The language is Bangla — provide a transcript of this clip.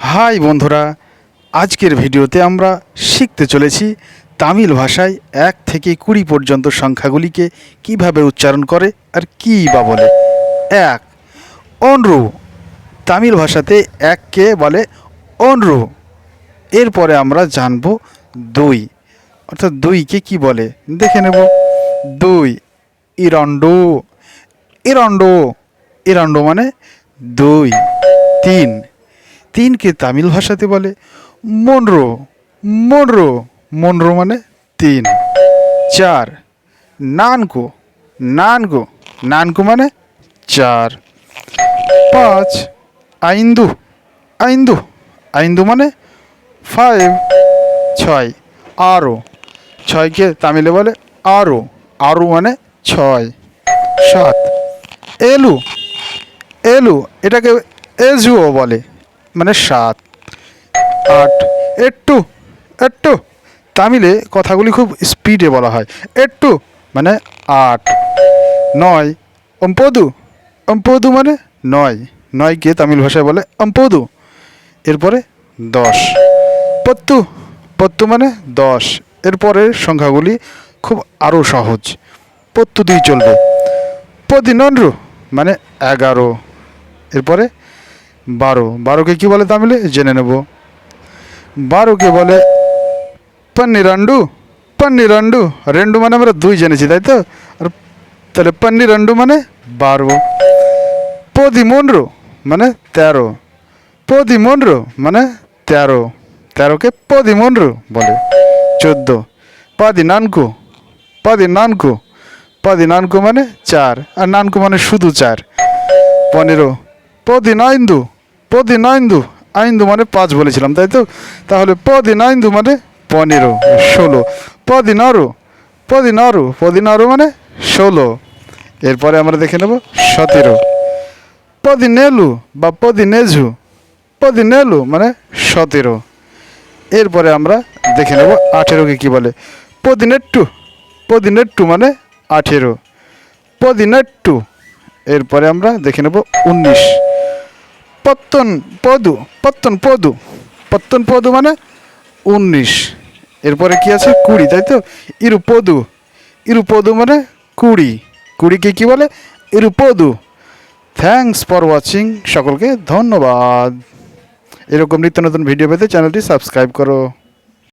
হাই বন্ধুরা, আজকের ভিডিওতে আমরা শিখতে চলেছি তামিল ভাষায় এক থেকে কুড়ি পর্যন্ত সংখ্যাগুলিকে কীভাবে উচ্চারণ করে আর কী বা বলে। এক, অনরু। তামিল ভাষাতে এককে বলে অনরু। এরপরে আমরা জানব দুই। অর্থাৎ দুইকে কি বলে? দেখে নেব। দুই ইরন্ডো ইরন্ডো ইরন্ডো মানে দুই। তিন তিনকে তামিল ভাষাতে বলে মনরো মনরো মনরো মানে তিন। চার, নানকো নানকো নানকো মানে চার। পাঁচ, আইন্দু আইন্দু আইন্দু মানে ফাইভ ছয় আরও ছয়কে তামিলে বলে আরও আরও মানে ছয়। সাত, এলু এলু এটাকে এজুও বলে। মানে সাত, আট এট্টু এট্টু তামিলে কথাগুলি খুব স্পিডে বলা হয়। এট্টু মানে আট, নয়, অম্পদু। অম্পদু মানে নয়। নয়কে তামিল ভাষায় বলে অম্পদু। এরপরে দশ। পত্তু পত্তু মানে দশ। এরপরের সংখ্যাগুলি খুব আরও সহজ। পত্তু দিয়ে চলবে। পদিনন্দ্র মানে এগারো। এরপরে বারো। বারোকে কি বলে তামিলে? জেনে নেব। বারোকে বলে, পন্নিরান্ডু পন্নিরান্ডু। রেন্ডু মানে আমরা দুই জেনেছি, তাই তো? আর তাহলে পন্নিরান্ডু মানে বারো। পদি পদিমন্ড্রু মানে তেরো। পদি পদিমন্ড্রু মানে তেরো। তেরোকে পদি পদিমন্ড্রু বলে। চোদ্দ। পাদি নানকু পাদি নানকু পাদি নানকু মানে চার। আর নানকু মানে শুধু চার। পনেরো। পদিনাইন্দু পদিনাইন্দু, আইন্দু মানে পাঁচ বলেছিলাম, তাই তো? তাহলে পদিনাইন্দু মানে পনেরো, ষোলো। পদিনারু পদিনারু পদিনারু মানে ষোলো। এরপরে আমরা দেখে নেব সতেরো। পদিনেলু বা পদিনেঝু, পদিনেলু মানে সতেরো। এরপরে আমরা দেখে নেব আঠেরোকে কি বলে। পদিনেট্টু পদিনেট্টু মানে আঠেরো। পদিনেট্টু, এরপরে আমরা দেখে নেব উনিশ। পত্তন পদু পত্তন পদু। পত্তন পদু মানে উনিশ। এরপরে কি আছে? কুড়ি, তাই তো? ইরুপদু ইরুপদু মানে কুড়ি। কুড়িকে কি বলে? ইরুপদু থ্যাংকস ফর ওয়াচিং সকলকে ধন্যবাদ। এরকম নিত্য নতুন ভিডিও পেতে চ্যানেলটি সাবস্ক্রাইব করো।